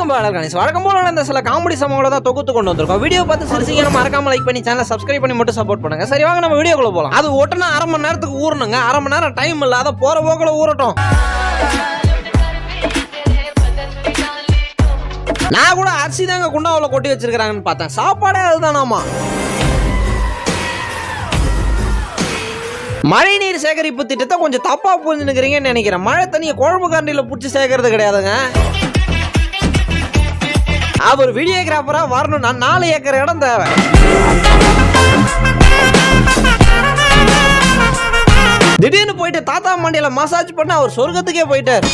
Welcome back Ganesh வழக்கம் போல இந்த சில காமெடி சமங்களை தான் தொகுத்து கொண்டு வந்திருக்கோம். வீடியோ பார்த்து சிரிச்சிங்க மறக்காம லைக் பண்ணி சேனல் சப்ஸ்கிரைப் பண்ணி மட்டும் சப்போர்ட் பண்ணுங்க. சரி வாங்க நம்ம வீடியோக்குள்ள போகலாம் அது ஒட்டுனா அரை மணி நேரத்துக்கு ஊறணுங்க. அரை மணி நேரம் டைம் இல்லாத போற போக்கில் ஊறட்டும். நான் கூட அரிசி தாங்க குண்டாவில் கொட்டி வச்சிருக்கிறாங்கன்னு பார்த்தேன். சாப்பாடே அதுதானாமா மழை நீர் சேகரிப்பு திட்டத்தை கொஞ்சம் தப்பா புரிஞ்சுக்கிறீங்கன்னு நினைக்கிறேன். மழை தண்ணியை குழம்பு கரண்டியில் பிடிச்சி சேகரிக்கிறது கிடையாதுங்க. அவர் வீடியோகிராஃபரா வரணும். நான் நாலு ஏக்கர் இடம் தேவை. திடீர்னு போயிட்டு தாத்தா மண்டியில மசாஜ் பண்ண அவர் சொர்க்கத்துக்கே போயிட்டார்.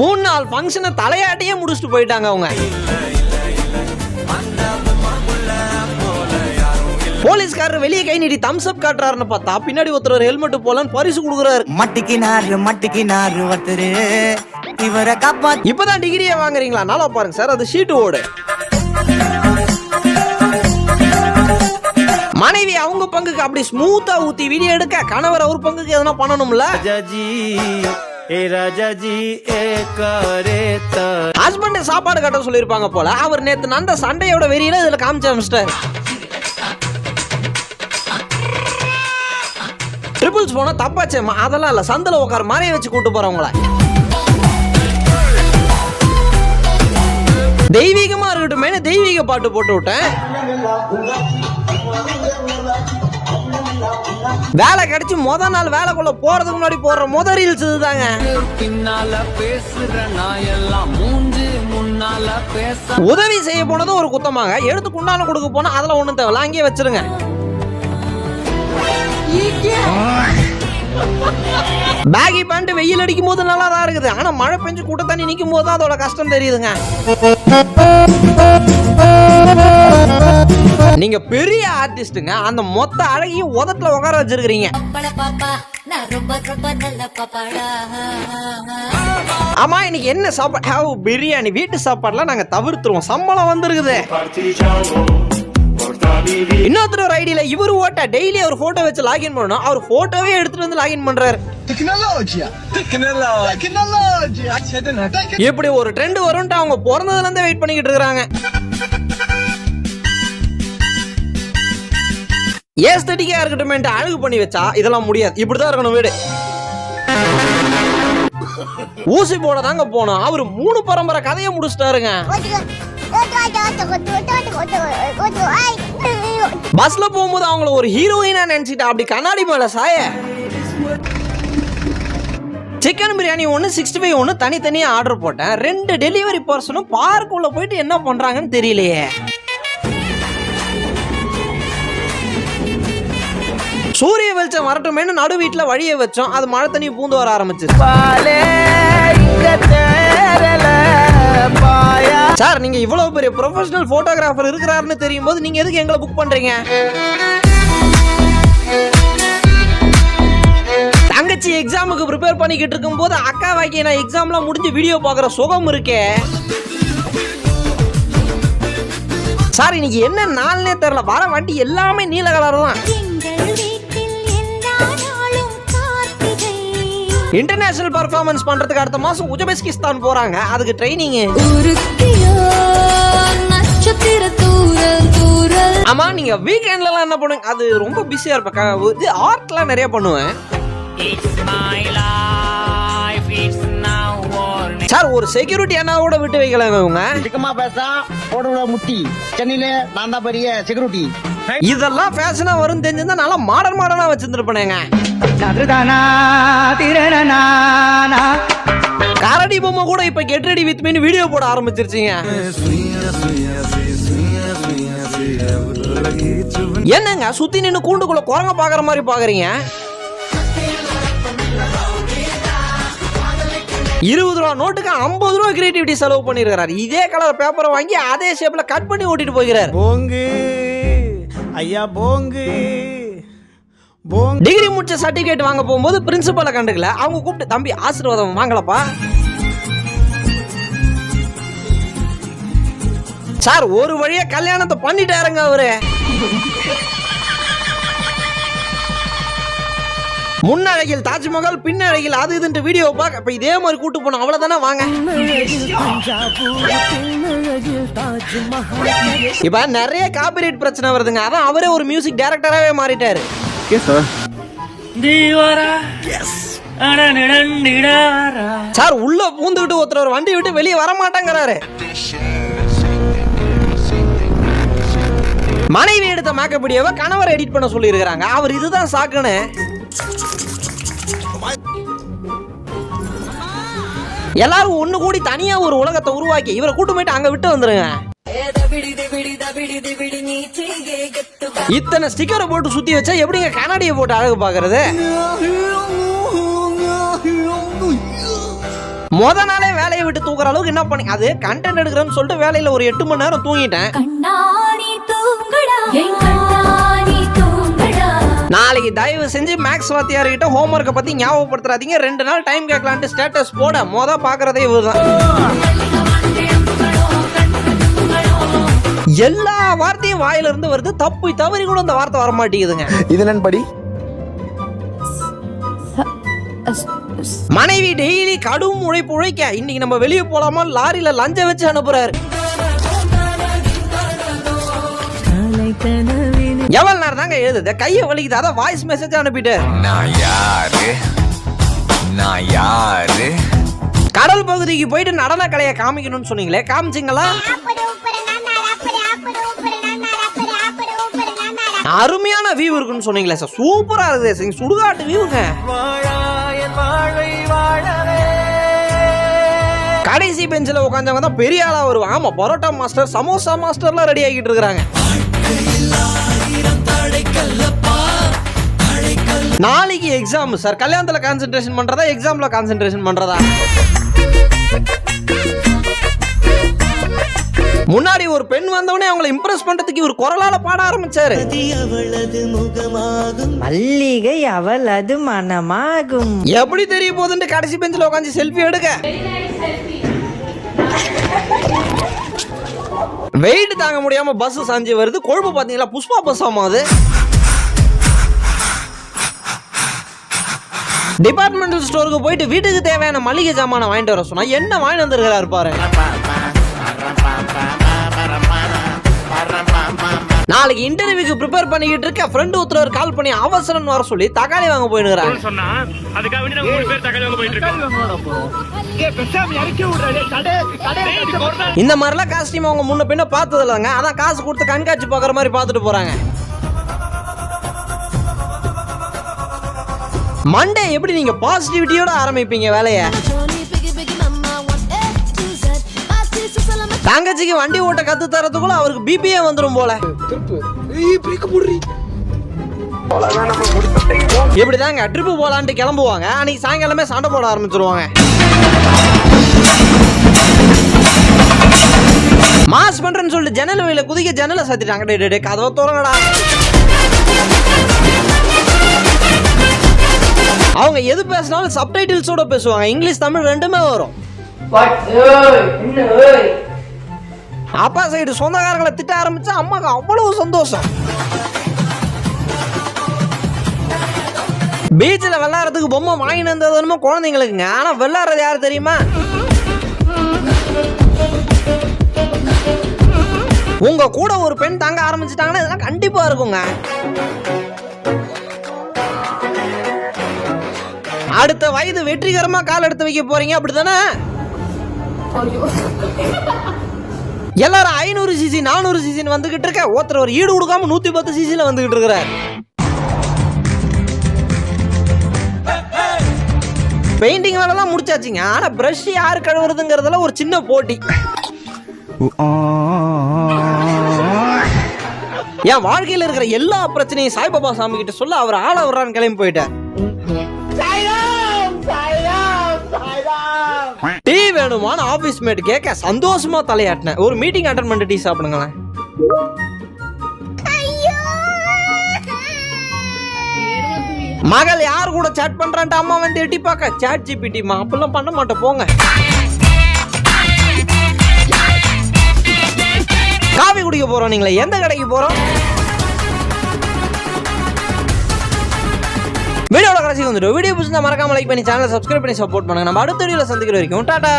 மூணு நாள் ஃபங்க்ஷனை தலையாட்டியே முடிச்சுட்டு போயிட்டாங்க அவங்க. போலீஸ்காரர் வெளியே கை நீட்டி தம்ஸ் அப் காட்டுறாருன்னு பார்த்தா பின்னாடி ஒருத்தர் ஹெல்மெட் போலான்னு பரிசு கொடுக்குறாரு. மட்டிக்கினாரு மட்டிக்கினாரு ஒருத்தரு. இவரை காப்பா இப்பதான் டிகிரியே வாங்குறீங்களா? நல்லா பாருங்க சார் அது ஷீட்டு ஓடு. மனைவி அவங்க பங்குக்கு அப்படி ஸ்மூத்தா ஊத்தி வீடியோ எடுக்க கணவர் அவர் பங்குக்கு எதனா பண்ணணும்ல? ஹஸ்பண்ட் சாப்பாடு கட்ட சொல்லிருப்பாங்க போல. அவர் நேத்து நந்த சண்டையோட வெறியில இதுல காமிச்சு அமிச்சிட்டாரு ட்ரிபிள்ஸ் போனா தப்பாச்சேம்மா அதெல்லாம் இல்ல. சந்தில் உட்கார மாதிரியே வச்சு கூட்டு போறவங்கள. தெய்வீகமா இருக்கட்டுமேனு தெய்வீக பாட்டு போட்டு விட்டேன். வேலை கிடைச்சி முத நாள் வேலைக்குள்ள போறதுக்கு முன்னாடி போடுற முத ரீல்ஸ் இதுதாங்க. பின்னால பேசுற எல்லாம் மூஞ்சு முன்னால பேச உதவி செய்ய போனது ஒரு குத்தமாங்க. எடுத்து குண்டான கொடுக்க போனா அதெல்லாம் ஒண்ணும் தேவையில்ல. அங்கேயே வச்சிருங்க. பேகி பேண்ட் வெயில் அடிக்கும் போது நல்லா தான் இருக்குது. ஆனா மழை பெஞ்சு கூட்ட தண்ணி நிக்கும் போது தான் அதோட கஷ்டம் தெரியுதுங்க. நீங்க பெரிய ஆர்டிஸ்ட்டுங்க அந்த மொத்த அழகையும் உதட்டுல உட்கார வச்சிருக்கிறீங்க. ஆமா இன்னைக்கு என்ன சாப்பாடு ஹாவ் பிரியாணி வீட்டு சாப்பாடுலாம் நாங்க தவிர்த்துருவோம். சம்பளம் வந்திருக்குது. இன்னொருத்தர் ஒரு ஐடியில இவர் ஓட்ட டெய்லி அவர் போட்டோ வச்சு லாகின் பண்ணணும் அவர் போட்டோவே எடுத்துட்டு வந்து லாகின் பண்றாரு இப்படி ஒரு ட்ரெண்ட் வரும்ட்டு அவங்க பிறந்ததுல இருந்தே வெயிட் பண்ணிக்கிட்டு இருக்காங்க ஏஸ்தட்டிக்கா இருக்கட்டும் அழகு பண்ணி வச்சா இதெல்லாம் முடியாது இப்படிதான் இருக்கணும் வீடு ஊசி போட தாங்க போனோம் அவரு மூணு பரம்பரை கதையை முடிச்சிட்டாருங்க பஸ்ல போகும்போது அவங்கள ஒரு ஹீரோயினா நினைச்சிட்டா அப்படி கண்ணாடி மேல சாய. சிக்கன் பிரியாணி ஒன்று சிக்ஸ்டி ஃபைவ் ஒன்று தனித்தனியாக ஆர்டர் போட்டேன். ரெண்டு டெலிவரி பர்சனும் பார்க்குள்ள போயிட்டு என்ன பண்ணுறாங்கன்னு தெரியலையே. சூரிய வெளிச்சம் வரட்டுமேனு நடு வீட்டில் வழியை வச்சோம். அது மழை தண்ணி பூந்து வர ஆரம்பிச்சிருச்சு சார் நீங்க இவ்வளவு பெரிய ப்ரொஃபஷனல் போட்டோகிராஃபர் இருக்கிறாருன்னு தெரியும் போது நீங்க எதுக்கு எங்களை புக் பண்றீங்க? தங்கச்சி எக்ஸாமுக்கு ப்ரிப்பேர் பண்ணிக்கிட்டு இருக்கும்போது அக்கா வாக்கி நான் எக்ஸாம்லாம் முடிஞ்சு வீடியோ பார்க்குற சுகம் இருக்கே. சார் இன்னைக்கு என்ன நாள்னே தெரில வர வண்டி எல்லாமே நீல கலர் தான். இன்டர்நேஷனல் பர்ஃபார்மன்ஸ் பண்றதுக்கு அடுத்த மாசம் உஜபெஸ்கிஸ்தான் போறாங்க. அதுக்கு ட்ரைனிங் ஆமா நீங்க வீக்கெண்ட்லலாம் என்ன பண்ணுங்க அது ரொம்ப பிஸியா இருப்பேன். இது ஆர்ட்லாம் நிறைய பண்ணுவேன். சார் ஒரு செக்யூரிட்டி அண்ணாவோட விட்டு வைக்கலாங்க இவங்க. சிக்கமா பேசா போடுற முட்டி. சென்னையில நான் தான் பெரிய செக்யூரிட்டி இதெல்லாம் ஃபேஷனா வரும் தெரிஞ்சிருந்தா நல்லா மாடர்ன் மாடர்னா திரணனா கரடி பொம்மை கூட இப்ப get ready with me video போட ஆரம்பிச்சிருச்சுங்க. என்னங்க சுத்தி நின்னு கூண்டுக்குள்ள குரங்க பாக்குற மாதிரி பாக்குறீங்க? இருபது ரூபா நோட்டுக்கு ஐம்பது ரூபா கிரியேட்டிவிட்டி செலவு பண்ணிருக்கிறார். இதே கலர் பேப்பரை வாங்கி அதே ஷேப்ல கட் பண்ணி ஓட்டிட்டு போகிறார். போங்கு. ஐயா போங்கு. டிகிரி முடிச்ச சர்டிபிகேட் வாங்க போகும்போது பிரின்சிபலை கண்டுக்கல. அவங்க கூப்பிட்டு தம்பி ஆசீர்வாதம் வாங்கலப்பா. சார் ஒரு வழியா கல்யாணத்தை பண்ணிட்டாருங்க அவரு. முன்னழகில் தாஜ்மஹால் பின்னழகில் அது இதுன்ட்டு வீடியோ பார்க்க இப்ப இதே மாதிரி கூட்டு போனோம் அவ்வளவுதானே வாங்க. இப்ப நிறைய காப்பிரைட் பிரச்சனை வருதுங்க. அதான் அவரே ஒரு மியூசிக் டைரக்டராகவே மாறிட்டாரு. சார் உள்ள பூந்துக்கிட்டு ஒருத்தர் ஒரு வண்டி விட்டு வெளியே வர மாட்டேங்கிறாரு மனைவி எடுத்த மேக்கப் வீடியோவை கணவர் எடிட் பண்ண சொல்லியிருக்கிறாங்க. அவர் இதுதான் சாக்குன்னு. எல்லாரும் ஒண்ணு கூடி தனியா ஒரு உலகத்தை உருவாக்கி இவரை கூட்டு போயிட்டு அங்க விட்டு வந்துருங்க. இத்தனை ஸ்டிக்கரை போட்டு சுத்தி வச்சா எப்படிங்க கண்ணாடியை போட்டு அழகு பாக்குறது முத நாளே வேலையை விட்டு தூக்குற அளவுக்கு என்ன பண்ணி அது கண்டென்ட் எடுக்கிறேன்னு சொல்லிட்டு வேலையில ஒரு எட்டு மணி நேரம் தூங்கிட்டேன். நாளைக்கு தயவு செஞ்சு மேக்ஸ் வாத்தியார் கிட்ட ஹோம்ஒர்க்கை பத்தி ஞாபகப்படுத்துறாதீங்க. ரெண்டு நாள் டைம் கேட்கலான்ட்டு ஸ்டேட்டஸ் போட மொத பாக்குறதே இவர்தான். எல்லா வார்த்தையும் வாயில இருந்து வருது. தப்பு தவறி கூட அந்த வார்த்தை வர மாட்டேங்குதுங்க இது என்னன்னு படி மனைவி டெய்லி கடும் உழைப்பு உழைக்க இன்னைக்கு நம்ம வெளியே போலாமா? லாரியில லஞ்சம் வச்சு அனுப்புறாரு. எவ்வளவு நேரம் தாங்க எழுதுது? கையை வலிக்குது. அதான் வாய்ஸ் மெசேஜ் அனுப்பிட்டு. நான் யாரு? நான் யாரு? கடல் பகுதிக்கு போயிட்டு நடன கலையை காமிக்கணும்னு சொன்னீங்களே காமிச்சிங்களா? அருமையான வியூ இருக்குன்னு சொன்னீங்களே சார் சூப்பரா இருக்குது சார் சுடுகாட்டு வியூங்க கடைசி பெஞ்சில் உட்காந்தவங்க தான் பெரிய ஆளா வருவாங்க. ஆமா பரோட்டா மாஸ்டர் சமோசா மாஸ்டர்லாம் ரெடி ஆகிட்டு இருக்கிறாங்க. எக்ஸாம் சார் கல்யாணத்துல கான்சென்ட்ரேஷன் பண்றதா எக்ஸாம்ல கான்சென்ட்ரேஷன் பண்றதா? முன்னாடி ஒரு பெண் வந்தவனே அவங்கள இம்ப்ரெஸ் பண்றதுக்கு இவர் குரலால பாட ஆரம்பிச்சாரு. மல்லிகை அவளது மனமாகும். எப்படி தெரிய போகுதுன்னு கடைசி பெஞ்சில் உட்காந்து செல்ஃபி எடுக்க வெயிட் தாங்க முடியாம பஸ் சாஞ்சி வருது. கொழுப்பு பாத்தீங்களா? புஷ்பா பஸ் ஆமா அது. டிபார்ட்மெண்டல் ஸ்டோருக்கு போயிட்டு வீட்டுக்கு தேவையான மளிகை சாமானை வாங்கிட்டு வர சொன்னா என்ன வாங்கிட்டு வந்திருக்கிறாரு பாரு. நாளைக்கு இன்டர்வியூக்கு ப்ரிப்பேர் பண்ணிக்கிட்டு இருக்க ஃப்ரெண்டு ஒருத்தர் கால் பண்ணி அவசரம் வர சொல்லி தக்காளி வாங்க போயினுக்கிறாங்க சொன்னா அதுக்காக வேண்டி நாங்க மூணு பேர் தக்காளி வாங்க போயிட்டு இருக்கோம். இந்த மாதிரிலாம் காஸ்டியூம் அவங்க முன்ன பின்ன பார்த்தது இல்லைங்க அதான் காசு கொடுத்து கண்காட்சி பார்க்குற மாதிரி பார்த்துட்டு போறாங்க. மண்டே எப்படி நீங்க பாசிட்டிவிட்டியோட ஆரம்பிப்பீங்க வேலையை? தங்கச்சிக்கு வண்டி ஓட்ட கத்து தரதுக்குள்ள அவருக்கு பிபிஏ வந்துடும் போல. இப்படிதாங்க ட்ரிப்பு போலான்ட்டு கிளம்புவாங்க. அன்னைக்கு சாயங்காலமே சண்டை போட ஆரம்பிச்சிருவாங்க. மாஸ் பண்றேன்னு சொல்லிட்டு ஜன்னல் வழியில குதிக்க ஜன்னலை சாத்திட்டாங்க. டே டே, கதவை திறங்கடா. அவங்க எது பேசினாலும் சப்டைட்டில்ஸோட பேசுவாங்க. இங்கிலீஷ் தமிழ் ரெண்டுமே வரும். அப்பா சைடு சொந்தக்காரங்களை திட்ட ஆரம்பிச்சா அம்மாக்கு அவ்வளவு சந்தோஷம். பீச்சில் விளையாடுறதுக்கு பொம்மை வாங்கிட்டு வந்தது என்னமோ குழந்தைங்களுக்குங்க. ஆனா விளையாடுறது யாரு தெரியுமா? உங்க கூட ஒரு பெண் தங்க ஆரம்பிச்சிட்டாங்கன்னா இதெல்லாம் கண்டிப்பா இருக்குங்க. அடுத்த வயது வெற்றிகரமா கால் எடுத்து வைக்க போறீங்க அப்படிதானே எல்லாரும் ஐநூறு சிசி நானூறு சிசின்னு வந்துகிட்டு இருக்க. ஒருத்தர் ஒரு ஈடு கொடுக்காம நூத்தி பத்து சிசில வந்துகிட்டு இருக்கிறார். பெயிண்டிங் வேலைலாம் முடிச்சாச்சுங்க. ஆனா பிரஷ் யாரு கழுவுறதுங்கிறதுல ஒரு சின்ன போட்டி. என் வாழ்க்கையில இருக்கிற எல்லா பிரச்சனையும் சாய்பாபா சாமி கிட்ட சொல்ல அவர் ஆள வர்றான்னு கிளம்பி போயிட்டார். வேணுமான்னு ஆபீஸ் மேட் கேட்க சந்தோஷமா தலையாட்டினேன் ஒரு மீட்டிங் அட்டன் பண்ணிட்டு டீ சாப்பிடுங்களேன். மகள் யார் கூட சாட் பண்றான்ட்டு அம்மா வந்து எட்டி பார்க்க. சாட் ஜிபிடி மா அப்பெல்லாம் பண்ண மாட்டேன் போங்க. காஃபி குடிக்க போறோம் நீங்களே. எந்த கடைக்கு போறோம்? வீடியோட கடைசி வந்துடும். வீடியோ பிடிச்சிருந்தா மறக்காம லைக் பண்ணி சேனலை சப்ஸ்கிரைப் பண்ணி சப்போர்ட் பண்ணுங்க. நம்ம அடுத்த வீடியோல சந்திக்கிற வரைக்கும் டாடா!